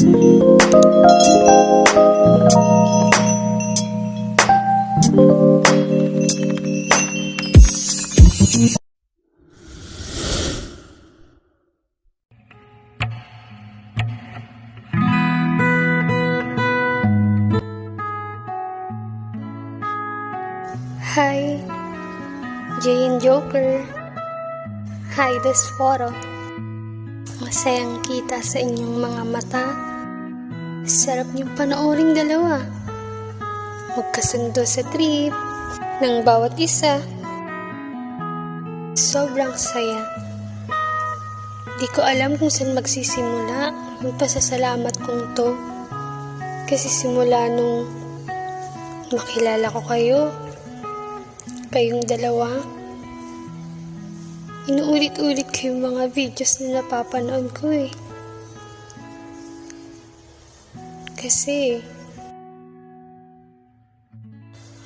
Hi, Jane Joker. Hi, this photo. Masayang kita sa inyong mga mata. Sarap niyong panooring dalawa. Magkasundo sa trip ng bawat isa. Sobrang saya. Di ko alam kung saan magsisimula yung pasasalamat kong to. Kasi simula nung makilala ko kayo, kayong dalawa. Inuulit-ulit ko yung mga videos na napapanood ko eh. Kasi,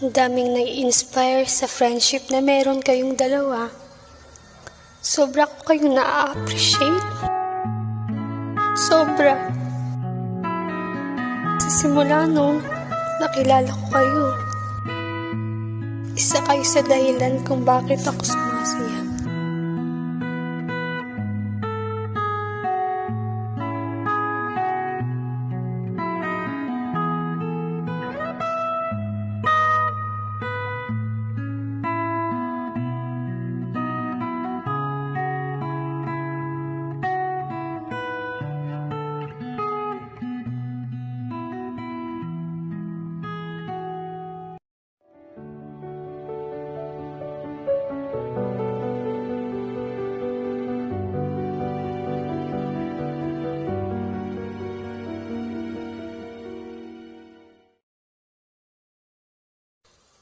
daming nai-inspire sa friendship na meron kayong dalawa. Sobra ko kayong na-appreciate. Sobra. Sa simula nung nakilala ko kayo. Isa kayo sa dahilan kung bakit ako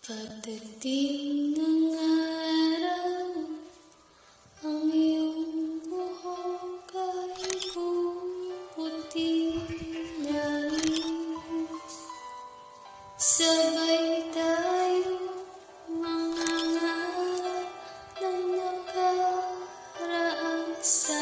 Pagdating ng araw, ang iyong buhok ay. Sabay tayo mga ngarap na nakaraang sa